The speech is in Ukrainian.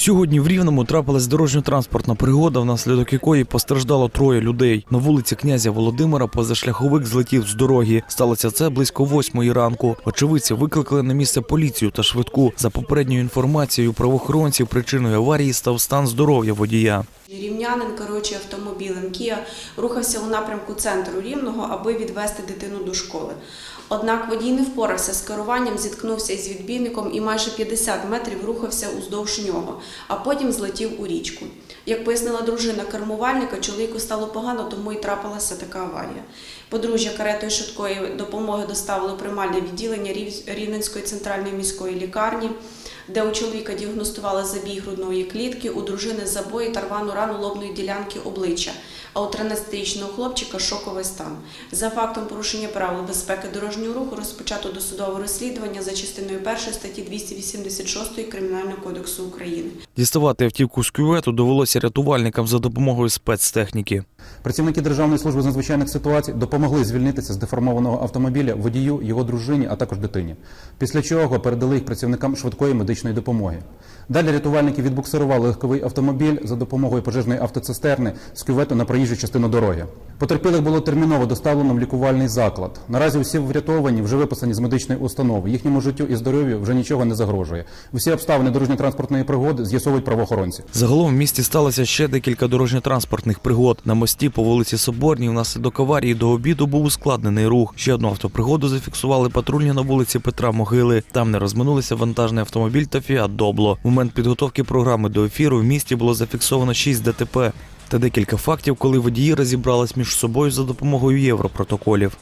Сьогодні в Рівному трапилась дорожньо-транспортна пригода, внаслідок якої постраждало троє людей. На вулиці князя Володимира позашляховик злетів з дороги. Сталося це близько восьмої ранку. Очевидці викликали на місце поліцію та швидку. За попередньою інформацією правоохоронців, причиною аварії став стан здоров'я водія. Рівнянин, керуючи автомобілем Кія, рухався у напрямку центру Рівного, аби відвести дитину до школи. Однак водій не впорався з керуванням, зіткнувся із відбійником і майже 50 метрів рухався уздовж нього, а потім злетів у річку. Як пояснила дружина кермувальника, чоловіку стало погано, тому і трапилася така аварія. Подружжя каретою швидкої допомоги доставило приймальне відділення Рівненської центральної міської лікарні, де у чоловіка діагностували забій грудної клітки, у дружини забої та рвану рану лобної ділянки обличчя, а у 13-річного хлопчика шоковий стан. За фактом порушення правил безпеки дорожнього руху розпочато досудове розслідування за частиною 1 статті 286 Кримінального кодексу України. Діставати автівку з кювету довелося рятувальникам за допомогою спецтехніки. Працівники Державної служби з надзвичайних ситуацій допомогли звільнитися з деформованого автомобіля водію, його дружині, а також дитині. Після чого передали їх працівникам швидкої медичної допомоги. Далі рятувальники відбуксирували легковий автомобіль за допомогою пожежної автоцистерни з кювету на проїжджу частину дороги. Потерпілих було терміново доставлено в лікувальний заклад. Наразі усі врятовані вже виписані з медичної установи. Їхньому життю і здоров'ю вже нічого не загрожує. Усі обставини дорожньо-транспортної пригоди з'ясовують правоохоронці. Загалом в місті сталося ще декілька дорожньо-транспортних пригод. На мості по вулиці Соборній внаслідок аварії до обіду був ускладнений рух. Ще одну автопригоду зафіксували патрульні на вулиці Петра Могили. Там не розминулися вантажний автомобіль та Фіат Добло. В момент підготовки програми до ефіру в місті було зафіксовано 6 ДТП та декілька фактів, коли водії розібрались між собою за допомогою європротоколів.